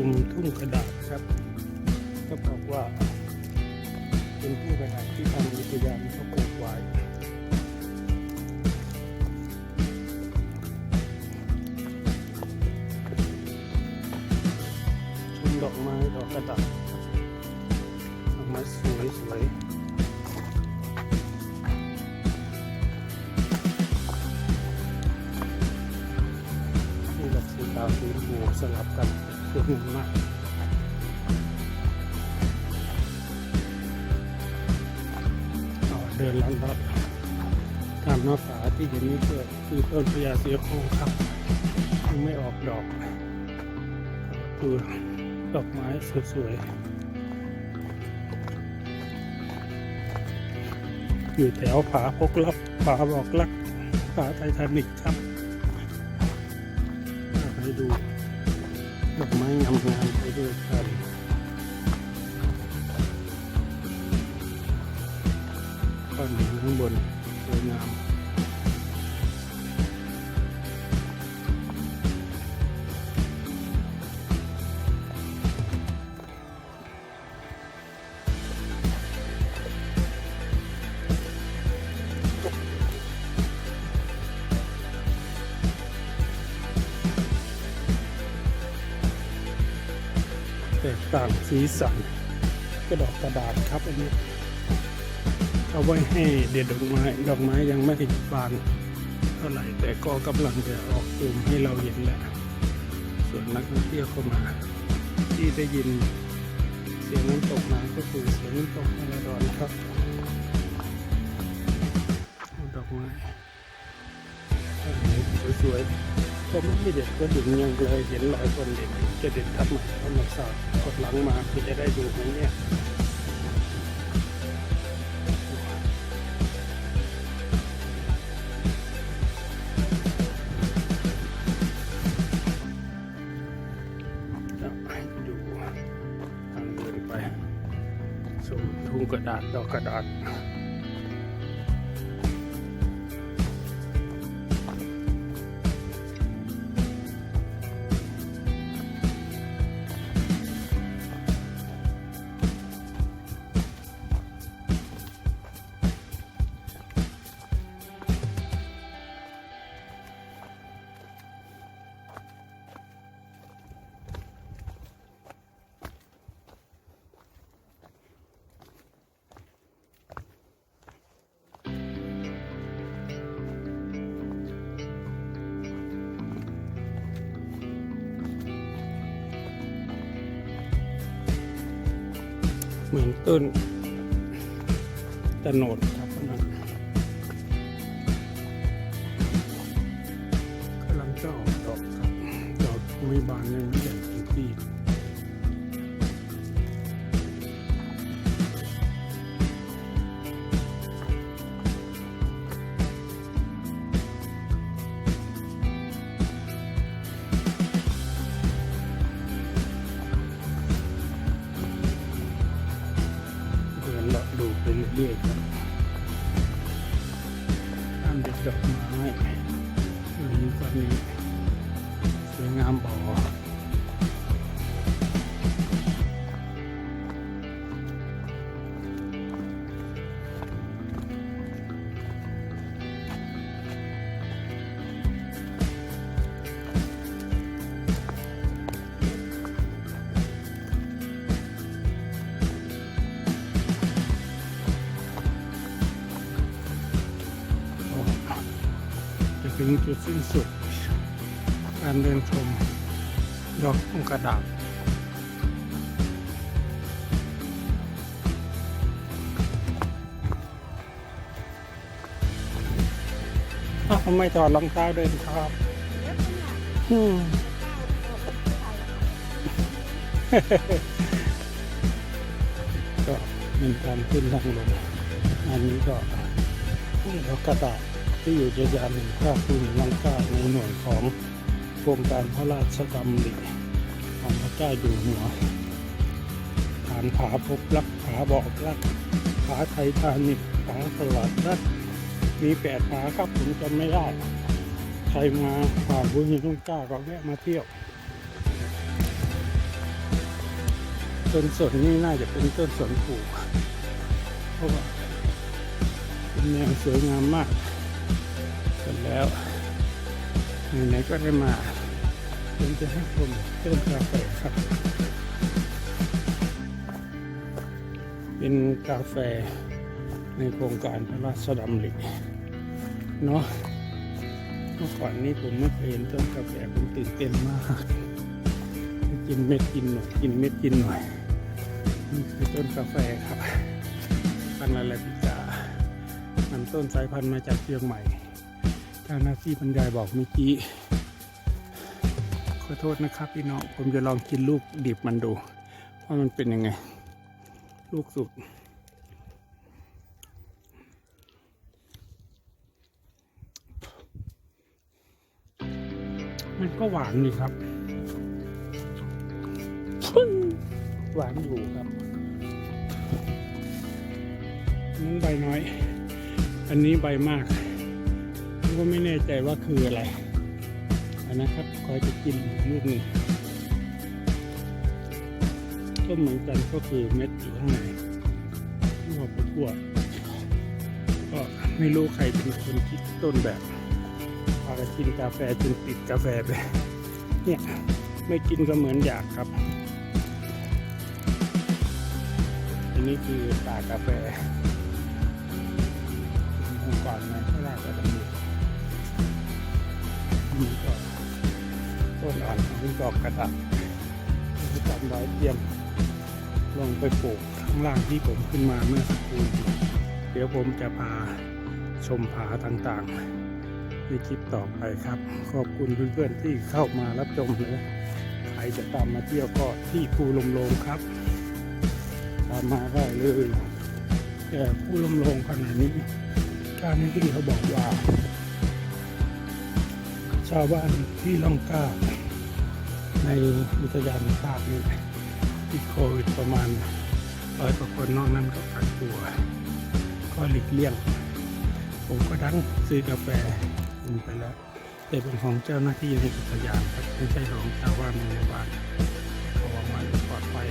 ชุมทุ่งกระดาษครับ ก็บอกว่า เป็นทุ่งกระดาษที่ทางอุทยานเขาปลูกไว้ชมดอกไม้ดอกกระดาษดอกไม้สวยสวยนี่ดอกสีขาวสีชมพูสลับกัน สวยงามมากอ๋อเดินลันรอบตามน้าผาที่เห็นนี่คือคือต้นพญาเสือโครงครับยังไม่ออกดอกคือดอกไม้สวยๆ อยู่แถวผาพกลับผาบอกลักผาไททานิกครับให้ดู ดอกไม้งามๆไปด้วยกันก้อนหินข้างบนสวยงาม ตกต่างสีสันก็ดอกกระดาษครับอันนี้เอาไว้ให้เด็ดดอกไม้ดอกไม้ยังไม่บานเท่าไหร่แต่ก็กำลังจะออกตูมให้เราเห็นแล้วส่วนนักท่องเที่ยวเข้ามาที่ได้ยินเสียงน้ำตกมาก็คือเสียงน้ำตกมาลาดอนครับดอกไม้สวยๆ ผมไม่เด็ดก็ถึงยังเลยเห็นหลายคนเด็ดจะเด็ดทับมธรรมศาสตร์กดหลังมาคือจะได้ดูไหมเนี่ยดูทางเดินไปชมทุ่งกระดาษดอกกระดาษ เหมือนต้นตะโนดครับนนั้นกำลังจะออกดอกครับดอกไม่บานยังไม่ใหญ่เต็มที่ ดอกไม้วันนี้วันนี้สวยงามบ่อ ถึงจุดสิ้นสุด การเดินชม ดอกทุ่งกระดาษอ้าวทำไมถอดรองเท้าเดินครับอืมก็เป็นการขึ้นทางลง อันนี้ก็ดอกกระดาษ ที่อยู่ในยานหนึ่งภาคพื้นลังกาในหน่วยของโครงการพระราชดำริของพระเจ้าอยู่หัวฐานผาพบรักผาบอกรักผาไทยทานิกผาสวัดรักมีแปดผาครับผมจำไม่ได้ ใครมาผ่านบุญยังต้องกล้าก็แวะมาเที่ยวต้นสนนี่น่าจะเป็นต้นสนปลูกเพราะว่าเป็นแนวสวยงามมาก เสร็จแล้วไหนๆก็ได้มาผมจะให้ชมต้นกาแฟครับ เป็นกาแฟในโครงการพระราชดำริเนาะเมื่อก่อนนี้ผมไม่เคยเห็นต้นกาแฟผมตื่นเต้นมาก กินเม็ดกินหน่อยกินเม็ดกินหน่อยนี่คือต้นกาแฟครับพันธุ์อาราบิกามันต้นสายพันธุ์มาจากเชียงใหม่ เจ้าหน้าที่บรรยายบอกเมื่อกี้ ขอโทษนะครับพี่น้อง ผมจะลองกินลูกดิบมันดู ว่ามันเป็นยังไง ลูกสุกมันก็หวานดีครับ หวานอยู่ครับนั้นใบน้อย อันนี้ใบมาก ก็ไม่แน่ใจว่าคืออะไรนะครับคอยจะกินลูกหนึ่งก็เหมือนกันก็คือเม็ดอยู่ข้างในทั่วไปทั่วก็ไม่รู้ใครเป็นคนคิดต้นแบบพากกินกาแฟจนติดกาแฟไปเนี่ยไม่กินก็เหมือนอยากครับ อันนี้คือตากาแฟองค์กรในพระราชดำริมี ต้นอ่อนของดอกกระดาษที่จำไว้เตรียม ลงไปปลูกข้างล่างที่ผมขึ้นมาเมื่อสักครู่เดี๋ยวผมจะพาชมผาต่างๆ ในคลิปต่อไปครับ ขอบคุณเพื่อนๆที่เข้ามารับชมเลยใครจะตามมาเที่ยวก็ที่ภูลมโลงครับ ตามมาได้เลยแต่ผู้ลมลงขนาดนี้การที่เขาบอกว่า ชาวบ้านที่ล่องกล้า ในอุทยานภาคนี้ติดโควิดประมาณร้อยกว่าคนนอกนั้นก็กักตัว ก็หลีกเลี่ยง ผมก็ดังซื้อกาแฟกินไปแล้วแต่เป็นของเจ้าหน้าที่ในอุทยานครับไม่ใช่ของชาวบ้านในหมู่บ้านเขาว่ามันปลอดภัย